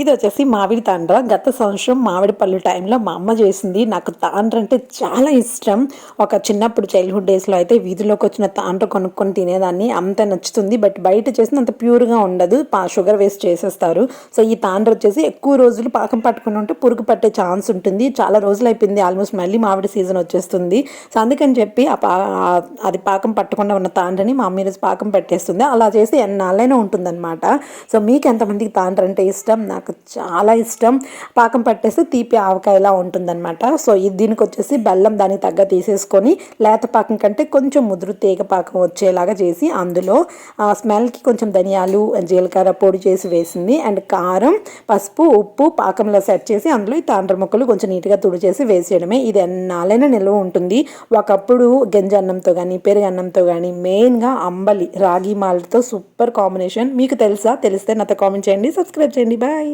ఇది వచ్చేసి మామిడి తాండ్ర. గత సంవత్సరం మామిడి పళ్ళు టైంలో మా అమ్మ చేసింది. నాకు తాండ్ర అంటే చాలా ఇష్టం. ఒక చిన్నప్పుడు చైల్డ్హుడ్ డేస్లో అయితే వీధిలోకి వచ్చిన తాండ్ర కొనుక్కొని తినేదాన్ని. అంత నచ్చుతుంది. బట్ బయట చేసిన అంత ప్యూర్గా ఉండదు. పా షుగర్ వేస్ట్ చేసేస్తారు. సో ఈ తాండ్ర వచ్చేసి ఎక్కువ రోజులు పాకం పట్టుకుని ఉంటే పురుగు పట్టే ఛాన్స్ ఉంటుంది. చాలా రోజులు అయిపోయింది ఆల్మోస్ట్ మళ్ళీ మామిడి సీజన్ వచ్చేస్తుంది. సో అందుకని చెప్పి ఆ పా అది పాకం పట్టకుండా ఉన్న తాండ్రని మా అమ్మ పాకం పెట్టేస్తుంది. అలా చేసి ఎన్నాళ్ళైనా ఉంటుందన్నమాట. సో మీకు ఎంతమందికి తాండ్ర అంటే ఇష్టం? నాకు నాకు చాలా ఇష్టం. పాకం పట్టేస్తే తీపి ఆవకాయలా ఉంటుందన్నమాట. సో ఇది దీనికి వచ్చేసి బెల్లం దానికి తగ్గ తీసేసుకొని లేత పాకం కంటే కొంచెం ముదురు తీగ పాకం వచ్చేలాగా చేసి అందులో స్మెల్కి కొంచెం ధనియాలు జీలకర్ర పొడి చేసి వేసింది. అండ్ కారం పసుపు ఉప్పు పాకంలో సెట్ చేసి అందులో ఈ తాండ్ర ముక్కలు కొంచెం నీట్గా తుడిచేసి వేసేయడమే. ఇది ఎన్నాలైనా నిల్వ ఉంటుంది. ఒకప్పుడు గంజి అన్నంతో కానీ పెరుగన్నంతో కానీ మెయిన్గా అంబలి రాగి మాల్తో సూపర్ కాంబినేషన్. మీకు తెలుసా? తెలిస్తే నాతో కామెంట్ చేయండి. సబ్స్క్రైబ్ చేయండి. బాయ్.